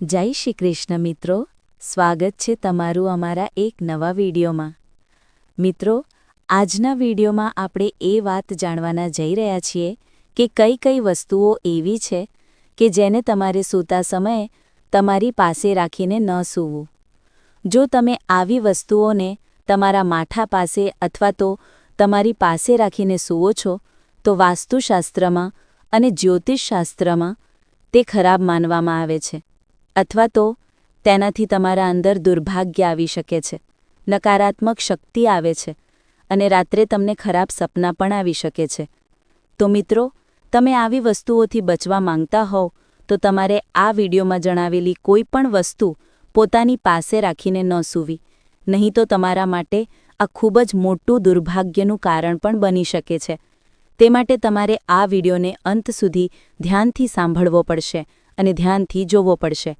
જય શ્રી કૃષ્ણ મિત્રો, સ્વાગત છે તમારું અમારા એક નવા વિડીયોમાં. મિત્રો, આજના વિડીયોમાં આપણે એ વાત જાણવાના જઈ રહ્યા છીએ કે કઈ કઈ વસ્તુઓ એવી છે કે જેને તમારે સૂતા સમયે તમારી પાસે રાખીને ન સૂવું. જો તમે આવી વસ્તુઓને તમારા માથા પાસે અથવા તો તમારી પાસે રાખીને સૂવો છો, તો વાસ્તુશાસ્ત્રમાં અને જ્યોતિષશાસ્ત્રમાં તે ખરાબ માનવામાં આવે છે. અથવા તો તેનાથી તમારા અંદર દુર્ભાગ્ય આવી શકે છે. નકારાત્મક શક્તિ આવે છે અને રાત્રે તમને ખરાબ સપના પણ આવી શકે છે. તો મિત્રો, તમે આવી વસ્તુઓથી બચવા માંગતા હોવ, તો તમારે આ વિડીયોમાં જણાવેલી કોઈ પણ વસ્તુ પોતાની પાસે રાખીને ન સૂવી. નહીં તો તમારા માટે આ ખૂબ જ મોટું દુર્ભાગ્યનું કારણ પણ બની શકે છે. તે માટે તમારે આ વિડીયોને અંત સુધી ધ્યાનથી સાંભળવો પડશે. અને ધ્યાનથી જોવો પડશે.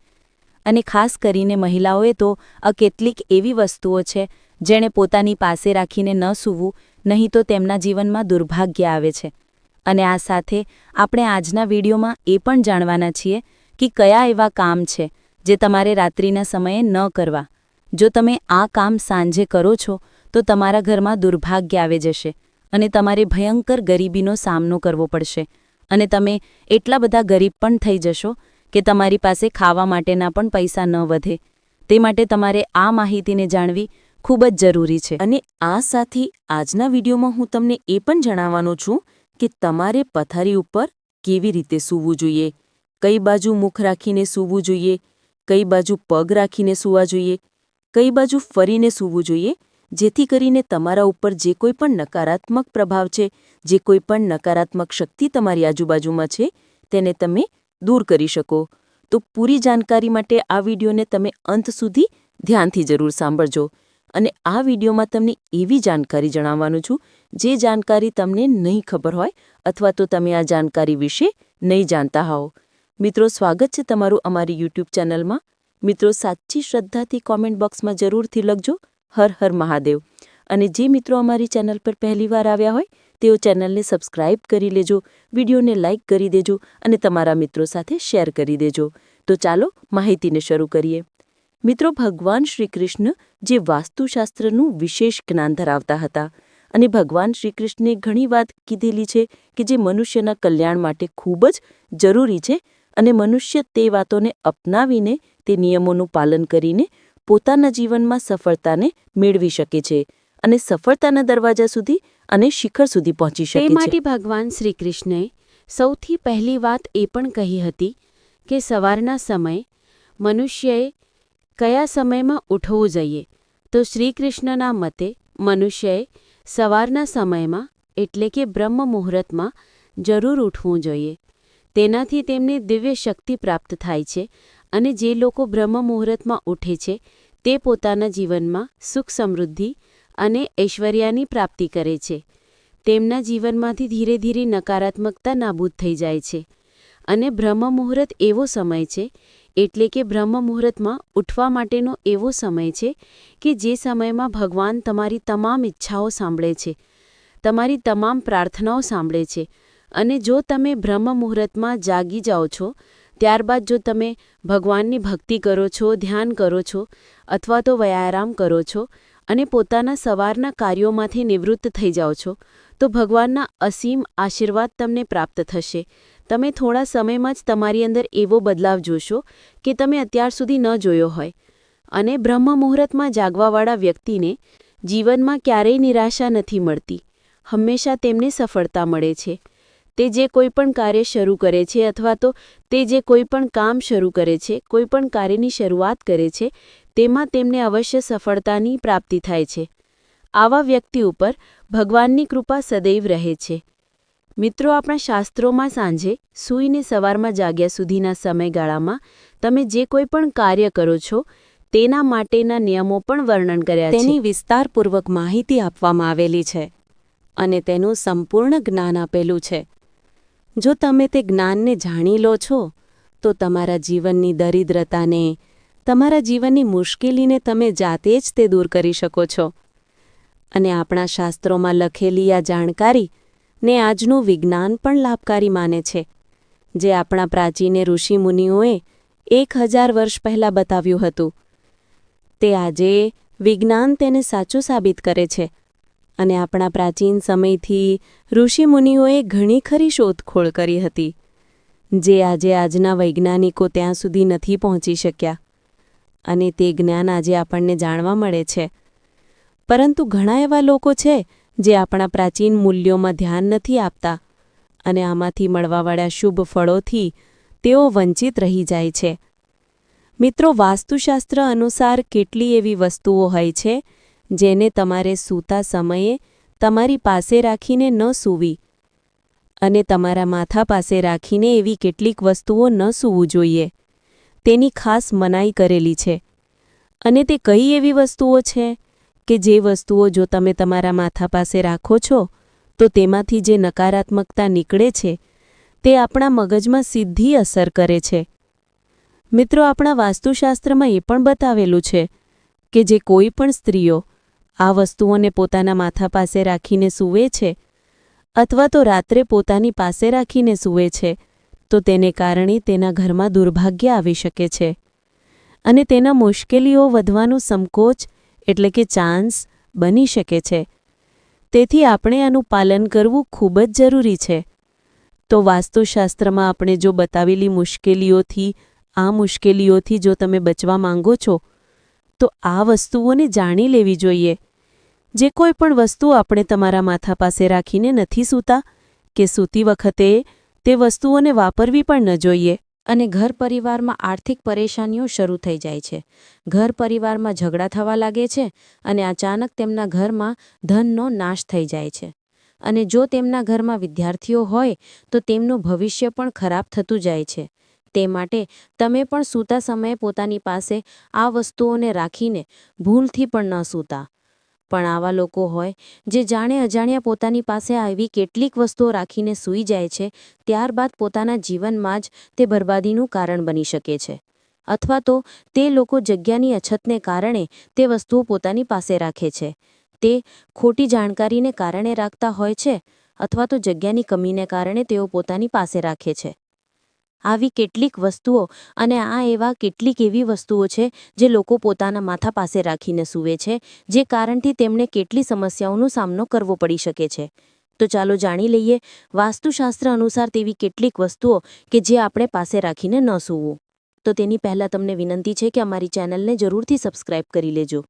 અને ખાસ કરીને મહિલાઓએ તો આ કેટલીક એવી વસ્તુઓ છે, જેણે પોતાની પાસે રાખીને ન સૂવું, નહીં તો તેમના જીવનમાં દુર્ભાગ્ય આવે છે. અને આ સાથે આપણે આજના વિડીયોમાં એ પણ જાણવાના છીએ કે કયા એવા કામ છે, જે તમારે રાત્રિના સમયે ન કરવા. જો તમે આ કામ સાંજે કરો છો, તો તમારા ઘરમાં દુર્ભાગ્ય આવી જશે અને તમારે ભયંકર ગરીબીનો સામનો કરવો પડશે. અને તમે એટલા બધા ગરીબ પણ થઈ જશો કે તમારી પાસે ખાવા માટેના પણ પૈસા ન વધે. તે માટે તમારે આ માહિતીને જાણવી ખૂબ જ જરૂરી છે. અને આ સાથે આજના વિડીયોમાં હું તમને એ પણ જણાવવાનો છું કે તમારે પથારી ઉપર કેવી રીતે સૂવું જોઈએ. કઈ બાજુ મુખ રાખીને સૂવું જોઈએ, કઈ બાજુ પગ રાખીને સૂવા જોઈએ, કઈ બાજુ ફરીને સૂવું જોઈએ જેથી કરીને તમારા ઉપર જે કોઈ પણ નકારાત્મક પ્રભાવ છે, જે કોઈ પણ નકારાત્મક શક્તિ તમારી આજુબાજુમાં છે, તેને તમે દૂર કરી શકો. તો પૂરી જાણકારી માટે આ વિડીયોને તમે અંત સુધી ધ્યાનથી જરૂર સાંભળજો. અને આ વિડીયોમાં તમને એવી જાણકારી જણાવવાનું છું, જે જાણકારી તમને નહીં ખબર હોય અથવા તો તમે આ જાણકારી વિશે નહીં જાણતા હોવ. મિત્રો, સ્વાગત છે તમારું અમારી યુટ્યુબ ચેનલમાં. મિત્રો, સાચી શ્રદ્ધાથી કોમેન્ટ બોક્સમાં જરૂરથી લખજો. હર હર મહાદેવ. અને જે મિત્રો અમારી ચેનલ પર પહેલીવાર આવ્યા હોય, તેઓ ચેનલને સબસ્ક્રાઇબ કરી લેજો, વિડીયોને લાઇક કરી દેજો અને તમારા મિત્રો સાથે શેર કરી દેજો. તો ચાલો માહિતીને શરૂ કરીએ. મિત્રો, ભગવાન શ્રીકૃષ્ણ જે વાસ્તુશાસ્ત્રનું વિશેષ જ્ઞાન ધરાવતા હતા અને ભગવાન શ્રીકૃષ્ણે ઘણી વાત કીધેલી છે કે જે મનુષ્યના કલ્યાણ માટે ખૂબ જ જરૂરી છે અને મનુષ્ય તે વાતોને અપનાવીને તે નિયમોનું પાલન કરીને પોતાના જીવનમાં સફળતાને મેળવી શકે છે અને સફળતાના દરવાજા સુધી અને શિખર સુધી પહોંચી શકે છે. માટે ભગવાન શ્રી કૃષ્ણએ સૌથી પહેલી વાત એ પણ કહી હતી કે સવારના સમયે મનુષ્યએ કયા સમયમાં ઉઠવું જોઈએ? તો શ્રી કૃષ્ણના મતે મનુષ્યએ સવારના સમયમાં એટલે કે બ્રહ્મ મુહૂર્તમાં જરૂર ઉઠવું જોઈએ. તેનાથી તેમને દિવ્ય શક્તિ પ્રાપ્ત થાય છે અને જે લોકો બ્રહ્મ મુહૂર્તમાં ઉઠે છે, તે પોતાના જીવનમાં સુખ સમૃદ્ધિ અને ઐશ્વર્યાની પ્રાપ્તિ કરે છે. તેમના જીવનમાંથી ધીરે ધીરે નકારાત્મકતા નાબૂદ થઈ જાય છે. અને બ્રહ્મ મુહૂર્ત એવો સમય છે, એટલે કે બ્રહ્મ મુહૂર્તમાં ઉઠવા માટેનો એવો સમય છે, કે જે સમયમાં ભગવાન તમારી તમામ ઈચ્છાઓ સાંભળે છે, તમારી તમામ પ્રાર્થનાઓ સાંભળે છે. અને જો તમે બ્રહ્મ મુહૂર્તમાં જાગી જાઓ છો ત્યારબાદ જો તમે ભગવાનની ભક્તિ કરો છો, ધ્યાન કરો છો અથવા તો વ્યાયામ કરો છો અને પોતાના સવારના કાર્યોમાંથી નિવૃત્ત થઈ જાઓ છો, તો ભગવાનના અસીમ આશીર્વાદ તમને પ્રાપ્ત થશે. તમે થોડા સમયમાં જ તમારી અંદર એવો બદલાવ જોશો કે તમે અત્યાર સુધી ન જોયો હોય. અને બ્રહ્મ મુહૂર્તમાં જાગવાવાળા વ્યક્તિને જીવનમાં ક્યારેય નિરાશા નથી મળતી. હંમેશા તેમને સફળતા મળે છે. તે જે કોઈ પણ કાર્ય શરૂ કરે છે અથવા તો તે જે કોઈ પણ કામ શરૂ કરે છે, કોઈ પણ કાર્યની શરૂઆત કરે છે, તેમાં તેમને અવશ્ય સફળતાની પ્રાપ્તિ થાય છે. આવા વ્યક્તિ ઉપર ભગવાનની કૃપા સદૈવ રહે છે. મિત્રો, આપણા શાસ્ત્રોમાં સાંજે સૂઈને સવારમાં જાગ્યા સુધીના સમયગાળામાં તમે જે કોઈ પણ કાર્ય કરો છો, તેના માટેના નિયમો પણ વર્ણન કર્યા છે. તેની વિસ્તારપૂર્વક માહિતી આપવામાં આવેલી છે અને તેનું સંપૂર્ણ જ્ઞાન આપેલું છે. જો તમે તે જ્ઞાનને જાણી લો છો, તો તમારા જીવનની દરિદ્રતાને, તમારા જીવનની મુશ્કેલીને તમે જાતે જ તે દૂર કરી શકો છો. અને આપણા શાસ્ત્રોમાં લખેલી આ જાણકારી ને આજનું વિજ્ઞાન પણ લાભકારી માને છે, જે આપણા પ્રાચીને ઋષિમુનિઓએ એક હજાર વર્ષ પહેલાં બતાવ્યું હતું. તે આજે વિજ્ઞાન તેને સાચું સાબિત કરે છે. અને આપણા પ્રાચીન સમયથી ઋષિમુનિઓએ ઘણી ખરી શોધખોળ કરી હતી, જે આજે આજના વૈજ્ઞાનિકો ત્યાં સુધી નથી પહોંચી શક્યા. અને તે જ્ઞાન આજે આપણને જાણવા મળે છે. પરંતુ ઘણા એવા લોકો છે, જે આપણા પ્રાચીન મૂલ્યોમાં ધ્યાન નથી આપતા અને આમાંથી મળવાવાળા શુભ ફળોથી તેઓ વંચિત રહી જાય છે. મિત્રો, વાસ્તુશાસ્ત્ર અનુસાર કેટલી એવી વસ્તુઓ હોય છે જેને તમારે સૂતા સમયે તમારી પાસે રાખીને ન સૂવી. અને તમારા માથા પાસે રાખીને એવી કેટલીક વસ્તુઓ ન સૂવું જોઈએ. તેની ખાસ મનાઈ કરેલી છે. અને તે કઈ એવી વસ્તુઓ છે? કે જે વસ્તુઓ જો તમે તમારા માથા પાસે રાખો છો, તો તેમાંથી જે નકારાત્મકતા નીકળે છે, તે આપણા મગજમાં સીધી અસર કરે છે. મિત્રો, આપણા વાસ્તુશાસ્ત્રમાં એ પણ બતાવેલું છે કે જે કોઈ પણ સ્ત્રીઓ આ વસ્તુઓને પોતાના માથા પાસે રાખીને સૂવે છે? અથવા તો રાત્રે પોતાની પાસે રાખીને સૂવે છે? તો તેને કારણે તેના ઘરમાં દુર્ભાગ્ય આવી શકે છે. અને તેના મુશ્કેલીઓ વધવાનું સંકોચ એટલે કે ચાન્સ બની શકે છે. તેથી આપણે આનું પાલન કરવું ખૂબ જ જરૂરી છે. તો વાસ્તુશાસ્ત્રમાં આપણે જો બતાવેલી મુશ્કેલીઓથી, આ મુશ્કેલીઓથી જો તમે બચવા માંગો છો, તો આ વસ્તુઓને જાણી લેવી જોઈએ. જે કોઈ પણ વસ્તુ આપણે તમારા માથા પાસે રાખીને નથી સૂતા કે સૂતી વખતે તે વસ્તુઓને વાપરવી પણ ન જોઈએ. અને ઘર પરિવારમાં આર્થિક પરેશાનીઓ શરૂ થઈ જાય છે. ઘર પરિવારમાં ઝઘડા થવા લાગે છે અને અચાનક તેમના ઘરમાં ધનનો નાશ થઈ જાય છે. અને જો તેમના ઘરમાં વિદ્યાર્થીઓ હોય, તો તેમનું ભવિષ્ય પણ ખરાબ થતું જાય છે. તે માટે તમે પણ સૂતા સમયે પોતાની પાસે આ વસ્તુઓને રાખીને ભૂલથી પણ ન સૂતા. પણ આવા લોકો હોય, જે જાણે અજાણ્યા પોતાની પાસે આવી કેટલીક વસ્તુઓ રાખીને સૂઈ જાય છે, ત્યારબાદ પોતાના જીવનમાં જ તે બરબાદીનું કારણ બની શકે છે. અથવા તો તે લોકો જગ્યાની અછતને કારણે તે વસ્તુઓ પોતાની પાસે રાખે છે. તે ખોટી જાણકારીને કારણે રાખતા હોય છે, અથવા તો જગ્યાની કમીને કારણે તેઓ પોતાની પાસે રાખે છે. આવી કેટલીક વસ્તુઓ અને આ એવા કેટલીક એવી વસ્તુઓ છે જે લોકો પોતાના માથા પાસે રાખીને સૂવે છે, જે કારણથી તેમને કેટલી સમસ્યાઓનો સામનો કરવો પડી શકે છે. તો ચાલો જાણી લઈએ વાસ્તુશાસ્ત્ર અનુસાર તેવી કેટલીક વસ્તુઓ કે જે આપણે પાસે રાખીને ન સૂવું. તો તેની પહેલાં તમને વિનંતી છે કે અમારી ચેનલને જરૂરથી સબસ્ક્રાઇબ કરી લેજો.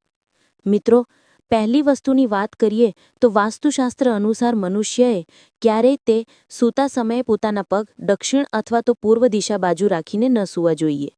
મિત્રો પહેલી વસ્તુની વાત કરીએ તો વાસ્તુશાસ્ત્ર અનુસાર મનુષ્યએ ક્યારેય તે સૂતા સમયે પોતાના પગ દક્ષિણ અથવા તો પૂર્વ દિશા બાજુ રાખીને ન સૂવા જોઈએ.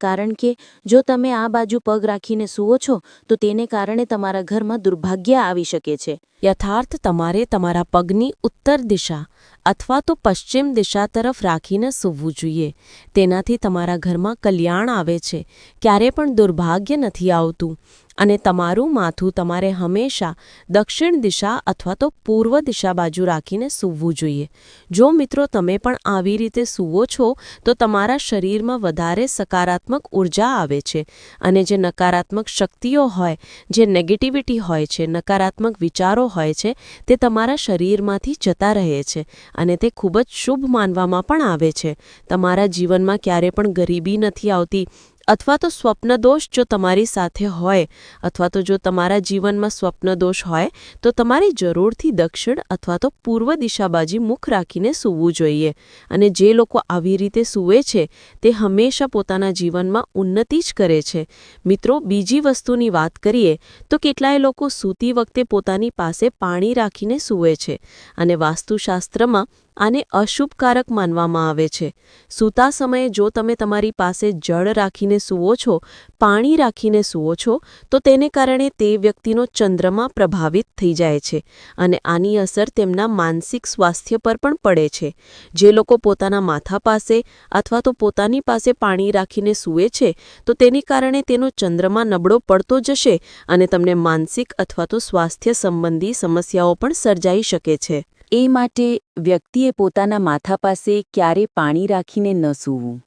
કારણ કે જો તમે આ બાજુ પગ રાખીને સૂવો છો, તો તેને કારણે તમારા ઘરમાં દુર્ભાગ્ય આવી શકે છે. યથાર્થ તમારે તમારા પગની ઉત્તર દિશા અથવા તો પશ્ચિમ દિશા તરફ રાખીને સૂવું જોઈએ. તેનાથી તમારા ઘરમાં કલ્યાણ આવે છે. ક્યારે પણ દુર્ભાગ્ય નથી આવતું. અને તમારું માથું તમારે હંમેશા દક્ષિણ દિશા અથવા તો પૂર્વ દિશા બાજુ રાખીને સૂવું જોઈએ. જો મિત્રો તમે પણ આવી રીતે સૂવો છો, તો તમારા શરીરમાં વધારે સકારાત્મક ઊર્જા આવે છે અને જે નકારાત્મક શક્તિઓ હોય, જે નેગેટિવિટી હોય છે, નકારાત્મક વિચારો હોય છે, તે તમારા શરીરમાંથી જતા રહે છે અને તે ખૂબ જ શુભ માનવામાં પણ આવે છે. તમારા જીવનમાં ક્યારે પણ ગરીબી નથી આવતી અથવા તો સ્વપ્નદોષ જો તમારી સાથે હોય, અથવા તો જો તમારા જીવનમાં સ્વપ્નદોષ હોય, તો તમારે જરૂરથી દક્ષિણ અથવા તો પૂર્વ દિશા બાજી મુખ રાખીને સૂવું જોઈએ. અને જે લોકો આવી રીતે સૂવે છે, તે હંમેશા પોતાના જીવનમાં ઉન્નતિ જ કરે છે. મિત્રો, બીજી વસ્તુની વાત કરીએ, તો કેટલાય લોકો સૂતી વખતે પોતાની પાસે પાણી રાખીને સૂવે છે. અને વાસ્તુશાસ્ત્રમાં આને અશુભકારક માનવામાં આવે છે. સૂતા સમયે જો તમે તમારી પાસે જળ રાખીને સૂવો છો, પાણી રાખીને સૂવો છો, તો તેને કારણે તે વ્યક્તિનો ચંદ્રમાં પ્રભાવિત થઈ જાય છે અને આની અસર તેમના માનસિક સ્વાસ્થ્ય પર પણ પડે છે. જે લોકો પોતાના માથા પાસે અથવા તો પોતાની પાસે પાણી રાખીને સૂવે છે, તો તેને કારણે તેનો ચંદ્રમાં નબળો પડતો જશે અને તમને માનસિક અથવા તો સ્વાસ્થ્ય સંબંધી સમસ્યાઓ પણ સર્જાઈ શકે છે. એ માટે વ્યક્તિએ પોતાના માથા પાસે ક્યારે પાણી રાખીને ન સૂવું.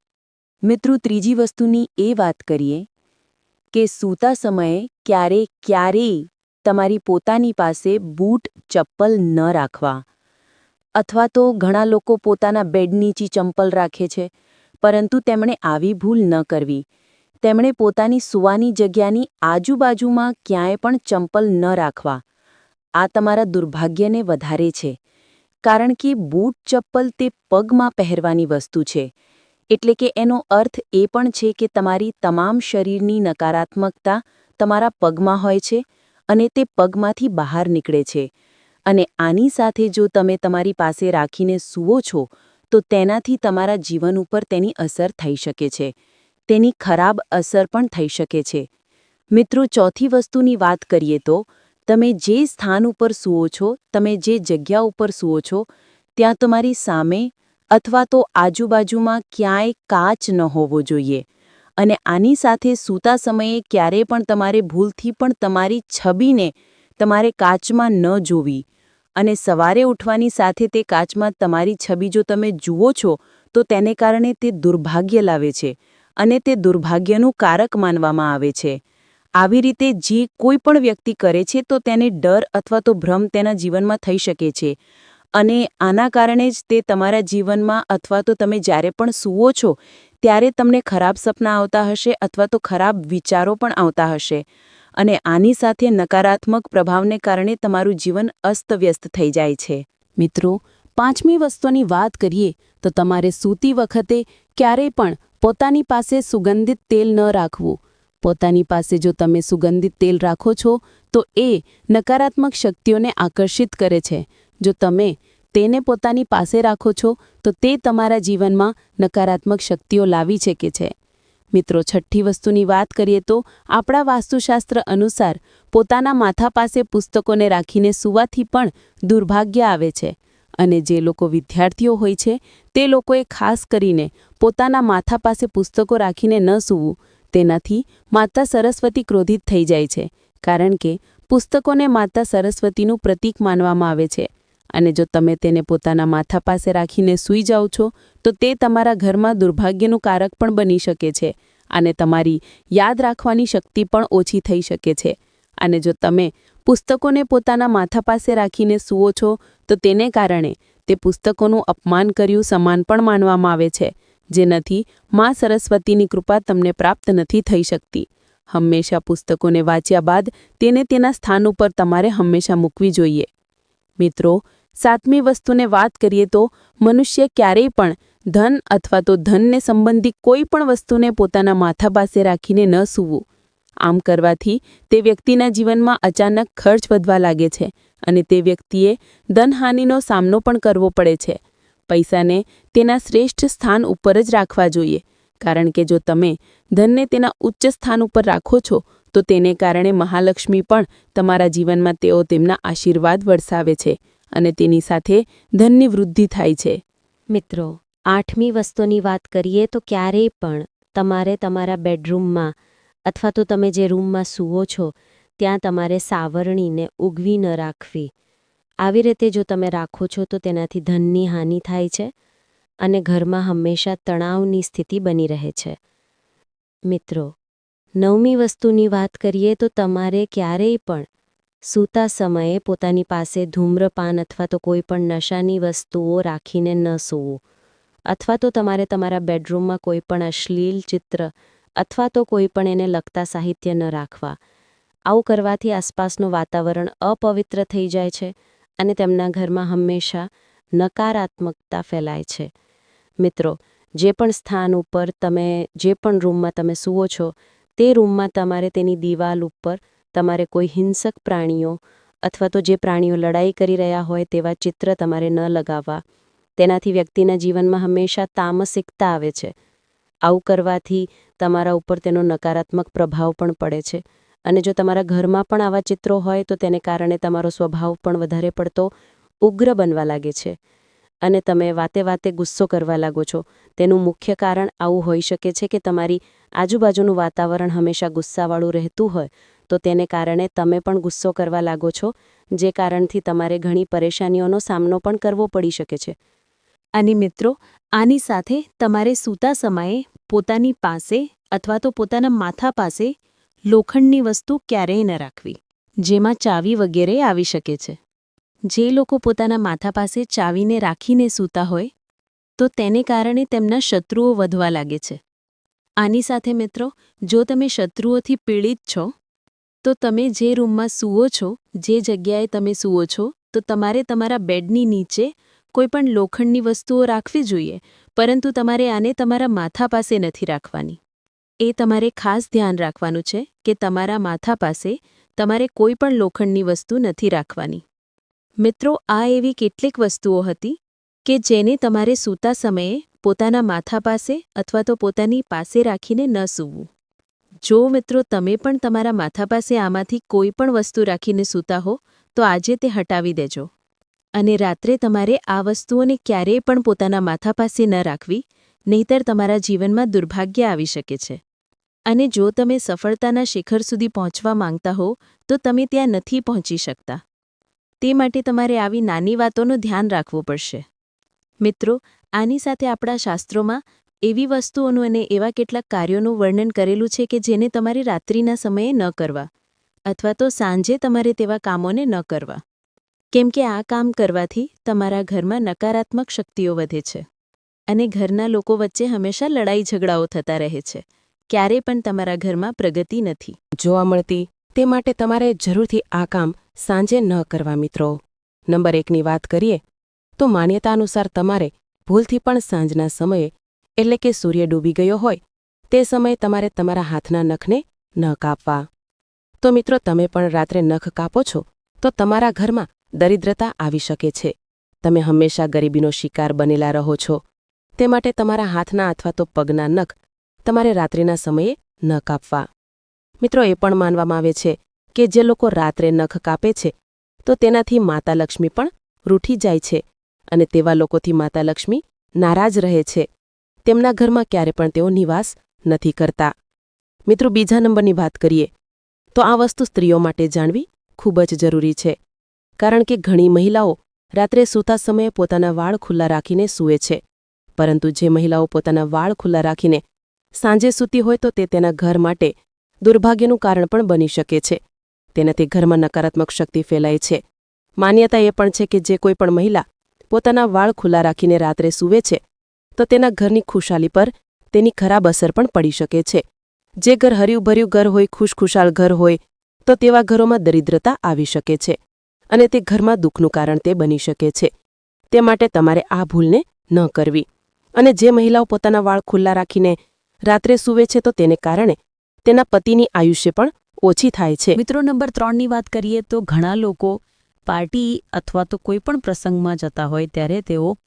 મિત્રો, ત્રીજી વસ્તુની એ વાત કરીએ કે સૂતા સમયે ક્યારે ક્યારેય તમારી પોતાની પાસે બૂટ, ચપ્પલ ન રાખવા. અથવા તો ઘણા લોકો પોતાના બેડ નીચી ચંપલ રાખે છે, પરંતુ તેમણે આવી ભૂલ ન કરવી. તેમણે પોતાની સૂવાની જગ્યાની આજુબાજુમાં ક્યાંય પણ ચંપલ ન રાખવા. આ તમારા દુર્ભાગ્યને વધારે છે. કારણ કે બૂટ ચપ્પલ તે પગમાં પહેરવાની વસ્તુ છે. એટલે કે એનો અર્થ એ પણ છે કે તમારી તમામ શરીરની નકારાત્મકતા તમારા પગમાં હોય છે અને તે પગમાંથી બહાર નીકળે છે. અને આની સાથે જો તમે તમારી પાસે રાખીને સૂવો છો, તો તેનાથી તમારા જીવન ઉપર તેની અસર થઈ શકે છે. તેની ખરાબ અસર પણ થઈ શકે છે. મિત્રો, ચોથી વસ્તુની વાત કરીએ તો તમે જે સ્થાન ઉપર સૂવો છો, તમે જે જગ્યા ઉપર સૂવો છો, ત્યાં તમારી સામે અથવા તો આજુબાજુમાં ક્યાંય કાચ ન હોવો જોઈએ. અને આની સાથે સૂતા સમયે ક્યારેય પણ તમારે ભૂલથી પણ તમારી છબીને તમારે કાચમાં ન જોવી. અને સવારે ઉઠવાની સાથે તે કાચમાં તમારી છબી જો તમે જુઓ છો, તો તેને કારણે તે દુર્ભાગ્ય લાવે છે. અને તે દુર્ભાગ્યનું કારક માનવામાં આવે છે. આવી રીતે જે કોઈ પણ વ્યક્તિ કરે છે, તો તેને ડર અથવા તો ભ્રમ તેના જીવનમાં થઈ શકે છે. અને આના કારણે જ તે તમારા જીવનમાં અથવા તો તમે જ્યારે પણ સૂવો છો, ત્યારે તમને ખરાબ સપના આવતા હશે અથવા તો ખરાબ વિચારો પણ આવતા હશે. અને આની સાથે નકારાત્મક પ્રભાવને કારણે તમારું જીવન અસ્તવ્યસ્ત થઈ જાય છે. મિત્રો, પાંચમી વસ્તુની વાત કરીએ, તો તમારે સૂતી વખતે ક્યારેય પણ પોતાની પાસે સુગંધિત તેલ ન રાખવું. પોતાની પાસે જો તમે સુગંધિત તેલ રાખો છો, તો એ નકારાત્મક શક્તિઓને આકર્ષિત કરે છે. જો તમે તેને પોતાની પાસે રાખો છો, તો તે તમારા જીવનમાં નકારાત્મક શક્તિઓ લાવી શકે છે. મિત્રો, છઠ્ઠી વસ્તુની વાત કરીએ તો આપણા વાસ્તુશાસ્ત્ર અનુસાર પોતાના માથા પાસે પુસ્તકોને રાખીને સૂવાથી પણ દુર્ભાગ્ય આવે છે. અને જે લોકો વિદ્યાર્થીઓ હોય છે, તે લોકોએ ખાસ કરીને પોતાના માથા પાસે પુસ્તકો રાખીને ન સૂવું તેનાથી માતા સરસ્વતી ક્રોધિત થઈ જાય છે, કારણ કે પુસ્તકોને માતા સરસ્વતીનું પ્રતીક માનવામાં આવે છે. અને જો તમે તેને પોતાના માથા પાસે રાખીને સૂઈ જાઓ છો, તો તે તમારા ઘરમાં દુર્ભાગ્યનું કારક પણ બની શકે છે અને તમારી યાદ રાખવાની શક્તિ પણ ઓછી થઈ શકે છે. અને જો તમે પુસ્તકોને પોતાના માથા પાસે રાખીને સૂઓ છો, તો તેને કારણે તે પુસ્તકોનું અપમાન કર્યું સમાન પણ માનવામાં આવે છે. જેનાથી મા સરસ્વતીની કૃપા તમને પ્રાપ્ત નથી થઈ શકતી. હંમેશા પુસ્તકોને વાંચ્યા બાદ તેને તેના સ્થાન ઉપર તમારે હંમેશા મૂકવી જોઈએ. મિત્રો, સાતમી વસ્તુને વાત કરીએ તો મનુષ્ય ક્યારેય પણ ધન અથવા તો ધનને સંબંધી કોઈ પણ વસ્તુને પોતાના માથા પાસે રાખીને ન સૂવું. આમ કરવાથી તે વ્યક્તિના જીવનમાં અચાનક ખર્ચ વધવા લાગે છે અને તે વ્યક્તિએ ધનહાનિનો સામનો પણ કરવો પડે છે. પૈસાને તેના શ્રેષ્ઠ સ્થાન ઉપર જ રાખવા જોઈએ. કારણ કે જો તમે ધનને તેના ઉચ્ચ સ્થાન ઉપર રાખો છો, તો તેને કારણે મહાલક્ષ્મી પણ તમારા જીવનમાં તેઓ તેમના આશીર્વાદ વરસાવે છે અને તેની સાથે ધનની વૃદ્ધિ થાય છે. મિત્રો, આઠમી વસ્તુની વાત કરીએ તો ક્યારેય પણ તમારે તમારા બેડરૂમમાં અથવા તો તમે જે રૂમમાં સૂવો છો, ત્યાં તમારે સાવરણીને ઉગવી ન રાખવી. આવી રીતે જો તમે રાખો છો તો તેનાથી ધનની હાનિ થાય છે અને ઘરમાં હંમેશા તણાવની સ્થિતિ બની રહે છે. મિત્રો, નવમી વસ્તુની વાત કરીએ તો તમારે ક્યારેય પણ સૂતા સમયે પોતાની પાસે ધૂમ્રપાન અથવા તો કોઈ પણ નશાની વસ્તુઓ રાખીને ન સૂવું. અથવા તો તમારે તમારા બેડરૂમમાં કોઈ પણ અશ્લીલ ચિત્ર અથવા તો કોઈ પણ એને લગતા સાહિત્ય ન રાખવા. આવું કરવાથી આસપાસનું વાતાવરણ અપવિત્ર થઈ જાય છે અને તેમના ઘરમાં હંમેશા નકારાત્મકતા ફેલાય છે. મિત્રો, જે પણ સ્થાન ઉપર તમે, જે પણ રૂમમાં તમે સૂવો છો, તે રૂમમાં તમારે તેની દિવાલ ઉપર તમારે કોઈ હિંસક પ્રાણીઓ અથવા તો જે પ્રાણીઓ લડાઈ કરી રહ્યા હોય તેવા ચિત્ર તમારે ન લગાવવા. તેનાથી વ્યક્તિના જીવનમાં હંમેશા તામસિકતા આવે છે. આવું કરવાથી તમારા ઉપર તેનો નકારાત્મક પ્રભાવ પણ પડે છે. અને જો તમારા ઘરમાં પણ આવા ચિત્રો હોય, તો તેને કારણે તમારો સ્વભાવ પણ વધારે પડતો ઉગ્ર બનવા લાગે છે. અને તમે વાતે વાતે ગુસ્સો કરવા લાગો છો. તેનું મુખ્ય કારણ આવું હોઈ શકે છે કે તમારી આજુબાજુનું વાતાવરણ હંમેશા ગુસ્સાવાળું રહેતું હોય, તો તેને કારણે તમે પણ ગુસ્સો કરવા લાગો છો, જે કારણથી તમારે ઘણી પરેશાનીઓનો સામનો પણ કરવો પડી શકે છે. અને મિત્રો, આની સાથે તમારે સૂતા સમયે પોતાની પાસે અથવા તો પોતાના માથા પાસે લોખંડની વસ્તુ ક્યારેય ન રાખવી, જેમાં ચાવી વગેરે આવી શકે છે. જે લોકો પોતાના માથા પાસે ચાવીને રાખીને સૂતા હોય, તો તેને કારણે તેમના શત્રુઓ વધવા લાગે છે. આની સાથે મિત્રો, જો તમે શત્રુઓથી પીડિત છો, તો તમે જે રૂમમાં સૂવો છો, જે જગ્યાએ તમે સૂવો છો, તો તમારે તમારા બેડની નીચે કોઈપણ લોખંડની વસ્તુઓ રાખવી જોઈએ, પરંતુ તમારે આને તમારા માથા પાસે નથી રાખવાની. એ તમારે ખાસ ધ્યાન રાખવાનું છે કે તમારા માથા પાસે તમારે કોઈ પણ લોખંડની વસ્તુ નથી રાખવાની. મિત્રો, આ એવી કેટલીક વસ્તુઓ હતી કે જેને તમારે સૂતા સમયે પોતાના માથા પાસે અથવા તો પોતાની પાસે રાખીને ન સૂવું. જો મિત્રો, તમે પણ તમારા માથા પાસે આમાંથી કોઈ પણ વસ્તુ રાખીને સૂતા હો, તો આજે તે હટાવી દેજો. અને રાત્રે તમારે આ વસ્તુઓને ક્યારેય પણ પોતાના માથા પાસે ન રાખવી, નહીંતર તમારા જીવનમાં દુર્ભાગ્ય આવી શકે છે. અને જો તમે સફળતાના શિખર સુધી પહોંચવા માંગતા હો, તો તમે ત્યાં નથી પહોંચી શકતા. તે માટે તમારે આવી નાની વાતોનું ધ્યાન રાખવું પડશે. મિત્રો, આની સાથે આપણા શાસ્ત્રોમાં એવી વસ્તુઓનું અને એવા કેટલાક કાર્યોનું વર્ણન કરેલું છે કે જેને તમારે રાત્રિના સમયે ન કરવા અથવા તો સાંજે તમારે તેવા કામોને ન કરવા. કેમ કે આ કામ કરવાથી તમારા ઘરમાં નકારાત્મક શક્તિઓ વધે છે અને ઘરના લોકો વચ્ચે હંમેશા લડાઈ ઝઘડાઓ થતા રહે છે. ક્યારે પણ તમારા ઘરમાં પ્રગતિ નથી. જોવા મળતી, તે માટે તમારે જરૂરથી આ કામ સાંજે ન કરવા મિત્રો. નંબર એકની વાત કરીએ, તો માન્યતા અનુસાર તમારે ભૂલથી પણ સાંજના સમયે, એટલે કે સૂર્ય ડૂબી ગયો હોય, તે સમયે તમારે તમારા હાથના નખને ન કાપવા. તો મિત્રો, તમે પણ રાત્રે નખ કાપો છો, તો તમારા ઘરમાં દરિદ્રતા આવી શકે છે. તમે હંમેશા ગરીબીનો શિકાર બનેલા રહો છો. તે માટે તમારા હાથના અથવા તો પગના નખ તમારે રાત્રિના સમયે ન કાપવા. મિત્રો, એ પણ માનવામાં આવે છે કે જે લોકો રાત્રે નખ કાપે છે, તો તેનાથી માતા લક્ષ્મી પણ રૂઠી જાય છે અને તેવા લોકોથી માતા લક્ષ્મી નારાજ રહે છે. તેમના ઘરમાં ક્યારે પણ તેઓ નિવાસ નથી કરતા. મિત્રો, બીજા નંબરની વાત કરીએ, તો આ વસ્તુ સ્ત્રીઓ માટે જાણવી ખૂબ જ જરૂરી છે, કારણ કે ઘણી મહિલાઓ રાત્રે સૂતા સમયે પોતાના વાળ ખુલ્લા રાખીને સૂવે છે. પરંતુ જે મહિલાઓ પોતાના વાળ ખુલ્લા રાખીને સાંજે સૂતી હોય તો તે તેના ઘર માટે દુર્ભાગ્યનું કારણ પણ બની શકે છે. તેનાથી ઘરમાં નકારાત્મક શક્તિ ફેલાય છે. માન્યતા એ પણ છે કે જે કોઈ પણ મહિલા પોતાના વાળ ખુલ્લા રાખીને રાત્રે સૂવે છે, તો તેના ઘરની ખુશાલી પર તેની ખરાબ અસર પણ પડી શકે છે. જે ઘર હર્યુંભર્યું ઘર હોય, ખુશખુશાલ ઘર હોય, તો તેવા ઘરોમાં દરિદ્રતા આવી શકે છે અને તે ઘરમાં દુઃખનું કારણ તે બની શકે છે. તે માટે તમારે આ ભૂલને ન કરવી અને જે મહિલાઓ પોતાના વાળ ખુલ્લા રાખીને રાત્રે સૂવે છે તો તેને કારણે તેના પતિની આયુષ્ય પણ ઓછી થાય છે. મિત્રો, નંબર ત્રણની વાત કરીએ તો ઘણા લોકો પાર્ટી અથવા તો કોઈ પણ પ્રસંગમાં જતા હોય ત્યારે તેઓ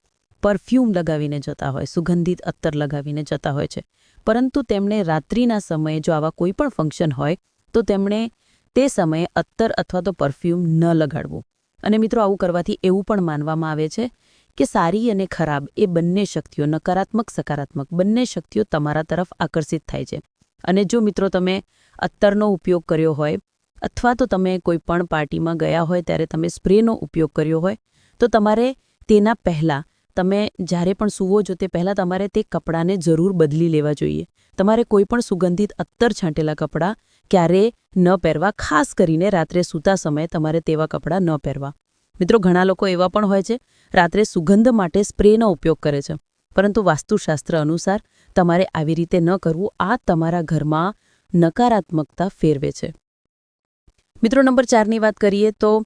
પરફ્યુમ લગાવીને જતા હોય, સુગંધિત અત્તર લગાવીને જતા હોય છે. પરંતુ તેમણે રાત્રિના સમયે જો આવા કોઈ પણ ફંક્શન હોય, તો તેમણે તે સમયે અત્તર અથવા તો પરફ્યુમ ન લગાડવું. અને મિત્રો, આવું કરવાથી એવું પણ માનવામાં આવે છે કે સારી અને ખરાબ એ બંને શક્તિઓ, નકારાત્મક, સકારાત્મક, બંને શક્તિઓ તમારા તરફ આકર્ષિત થાય છે. અને જો મિત્રો તમે અત્તરનો ઉપયોગ કર્યો હોય અથવા તો તમે કોઈ પણ પાર્ટીમાં ગયા હોય ત્યારે તમે સ્પ્રેનો ઉપયોગ કર્યો હોય, તો તમારે તેના પહેલાં તમે જ્યારે પણ સૂવો જો તે પહેલાં તમારે તે કપડાને જરૂર બદલી લેવા જોઈએ. તમારે કોઈ પણ સુગંધિત અત્તર છાંટેલા કપડાં ક્યારે ન પહેરવા, ખાસ કરીને રાત્રે સૂતા સમયે તમારે તેવા કપડાં ન પહેરવા. મિત્રો, ઘણા લોકો એવા પણ હોય છે, રાત્રે સુગંધ માટે સ્પ્રેનો ઉપયોગ કરે છે. પરંતુ વાસ્તુશાસ્ત્ર અનુસાર તમારે આવી રીતે ન કરવું, આ તમારા ઘરમાં નકારાત્મકતા ફેરવે છે. મિત્રો, નંબર ચારની વાત કરીએ તો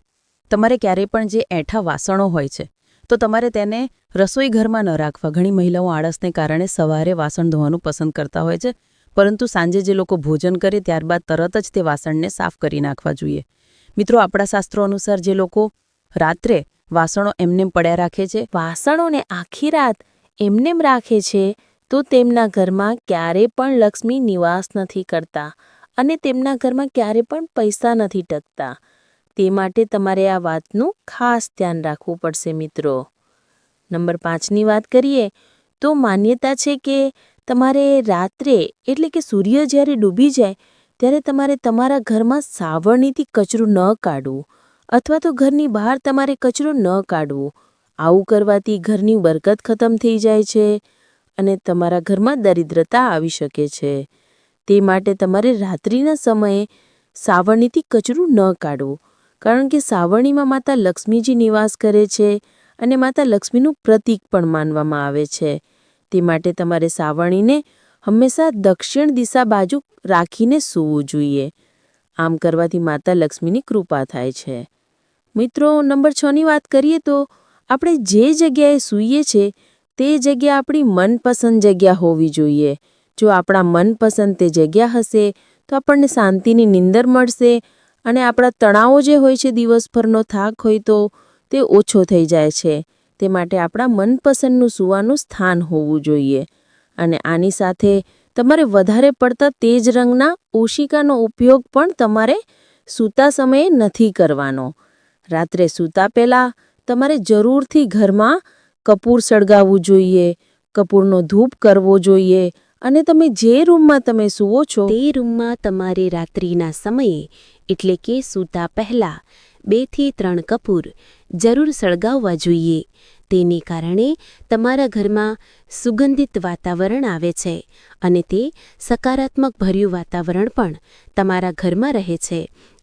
તમારે ક્યારેય પણ જે એઠા વાસણો હોય છે, તો તમારે તેને રસોઈ ઘરમાં ન રાખવા. ઘણી મહિલાઓ આળસને કારણે સવારે વાસણ ધોવાનું પસંદ કરતા હોય છે, પરંતુ સાંજે જે લોકો ભોજન કરે, ત્યારબાદ તરત જ તે વાસણને સાફ કરી નાખવા જોઈએ. મિત્રો, આપણા શાસ્ત્રો અનુસાર જે લોકો રાત્રે વાસણો એમનેમ પડ્યા રાખે છે. વાસણોને આખી રાત એમનેમ રાખે છે તો તેમના ઘરમાં ક્યારે પણ લક્ષ્મી નિવાસ નથી કરતા અને તેમના ઘરમાં ક્યારે પણ પૈસા નથી ટકતા. તે માટે તમારે આ વાતનું ખાસ ધ્યાન રાખવું પડશે મિત્રો. નંબર પાંચની વાત કરીએ તો માન્યતા છે કે તમારે રાત્રે એટલે કે સૂર્ય જ્યારે ડૂબી જાય ત્યારે તમારે તમારા ઘરમાં સાવરણીથી કચરું ન કાઢવું. અથવા તો ઘરની બહાર તમારે કચરો ન કાઢવો. આવું કરવાથી ઘરની બરકત ખતમ થઈ જાય છે અને તમારા ઘરમાં દરિદ્રતા આવી શકે છે. તે માટે તમારે રાત્રિના સમયે સાવરણીથી કચરું ન કાઢવું, કારણ કે સાવરણીમાં માતા લક્ષ્મીજી નિવાસ કરે છે અને માતા લક્ષ્મીનું પ્રતીક પણ માનવામાં આવે છે. તે માટે તમારે સાવરણીને હંમેશા દક્ષિણ દિશા બાજુ રાખીને સૂવું જોઈએ. આમ કરવાથી માતા લક્ષ્મીની કૃપા થાય છે. મિત્રો, નંબર છની વાત કરીએ તો આપણે જે જગ્યાએ સૂઈએ છીએ તે જગ્યા આપણી મનપસંદ જગ્યા હોવી જોઈએ. જો આપણા મનપસંદ તે જગ્યા હશે, તો આપણને શાંતિની નિંદર મળશે અને આપણા તણાવો જે હોય છે, દિવસભરનો થાક હોય તો તે ઓછો થઈ જાય છે. તે માટે આપણા મનપસંદનું સૂવાનું સ્થાન હોવું જોઈએ. અને આની સાથે તમારે વધારે પડતા તેજ રંગના ઓશિકાનો ઉપયોગ પણ તમારે સૂતા સમયે નથી કરવાનો. રાત્રે સૂતા પહેલાં તમારે જરૂરથી ઘરમાં કપૂર સળગાવવું જોઈએ, કપૂરનો ધૂપ કરવો જોઈએ અને તમે જે રૂમમાં તમે સૂવો છો તે રૂમમાં તમારે રાત્રિના સમયે એટલે કે સૂતા પહેલાં બેથી ત્રણ કપૂર જરૂર સળગાવવા જોઈએ. તેને કારણે તમારા ઘરમાં સુગંધિત વાતાવરણ આવે છે અને તે સકારાત્મક ભર્યું વાતાવરણ પણ તમારા ઘરમાં રહે છે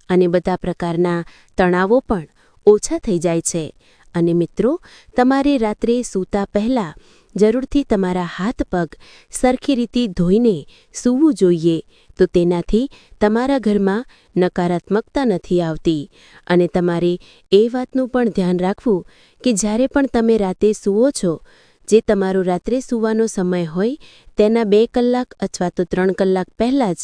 અને બધા પ્રકારના તણાવો પણ ઓછા થઈ જાય છે. અને મિત્રો, તમારે રાત્રે સૂતા પહેલાં જરૂરથી તમારા હાથ પગ સરખી રીતે ધોઈને સૂવું જોઈએ. તો તેનાથી તમારા ઘરમાં નકારાત્મકતા નથી આવતી. અને તમારે એ વાતનું પણ ધ્યાન રાખવું કે જ્યારે પણ તમે રાતે સૂવો છો, જે તમારો રાત્રે સૂવાનો સમય હોય, તેના બે કલાક અથવા તો ત્રણ કલાક પહેલાં જ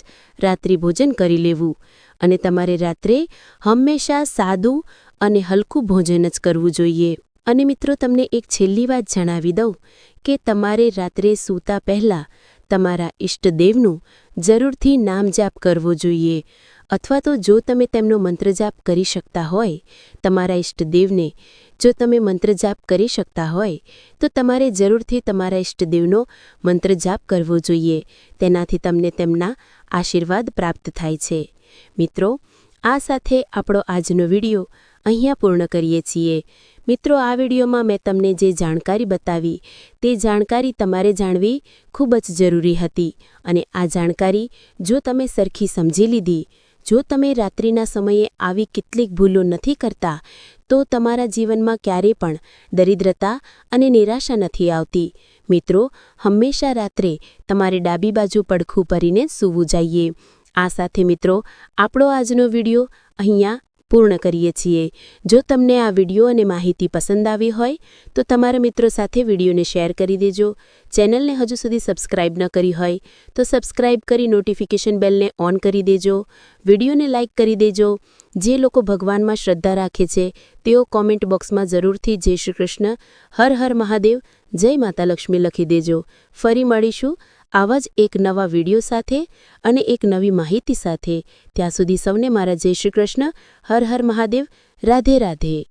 રાત્રિ ભોજન કરી લેવું. અને તમારે રાત્રે હંમેશા સાદું અને હલકું ભોજન જ કરવું જોઈએ. અને મિત્રો, તમને એક છેલ્લી વાત જણાવી દઉં કે તમારે રાત્રે સૂતા પહેલાં તમારા ઈષ્ટદેવનું જરૂરથી નામ જાપ કરવો જોઈએ. અથવા તો જો તમે તેમનો મંત્ર જાપ કરી શકતા હોય, તમારા ઈષ્ટદેવને જો તમે મંત્ર જાપ કરી શકતા હોય, તો તમારે જરૂરથી તમારા ઈષ્ટદેવનો મંત્ર જાપ કરવો જોઈએ. તેનાથી તમને તેમના આશીર્વાદ પ્રાપ્ત થાય છે. મિત્રો, આ સાથે આપણો આજનો વિડિયો અહીંયા પૂર્ણ કરીએ છીએ. મિત્રો, આ વિડીયોમાં મેં તમને જે જાણકારી બતાવી, તે જાણકારી તમારે જાણવી ખૂબ જ જરૂરી હતી. અને આ જાણકારી જો તમે સરખી સમજી લીધી, જો તમે રાત્રિના સમયે આવી કેટલીક ભૂલો નથી કરતા, તો તમારા જીવનમાં ક્યારેય પણ દરિદ્રતા અને નિરાશા નથી આવતી. મિત્રો, હંમેશા રાત્રે તમારે ડાબી બાજુ પડખું ભરીને સૂવું જોઈએ. આ સાથે મિત્રો, આપણો આજનો વીડિયો અહીંયા પૂર્ણ કરીએ છીએ. જો તમને આ વીડિયો અને માહિતી પસંદ આવી હોય, તો તમારા મિત્રો સાથે વિડીયોને શેર કરી દેજો. ચેનલને હજુ સુધી સબસ્ક્રાઇબ ન કરી હોય, તો સબસ્ક્રાઇબ કરી નોટિફિકેશન બેલને ઓન કરી દેજો. વિડીયોને લાઇક કરી દેજો. જે લોકો ભગવાનમાં શ્રદ્ધા રાખે છે, તેઓ કોમેન્ટ બોક્સમાં જરૂરથી જય શ્રી કૃષ્ણ, હર હર મહાદેવ, જય માતા લક્ષ્મી લખી દેજો. ફરી મળીશું આવા જ એક નવા વીડિયો સાથે અને એક નવી માહિતી સાથે. ત્યાં સુધી સૌને મારા જય શ્રી કૃષ્ણ. હર હર મહાદેવ. રાધે રાધે.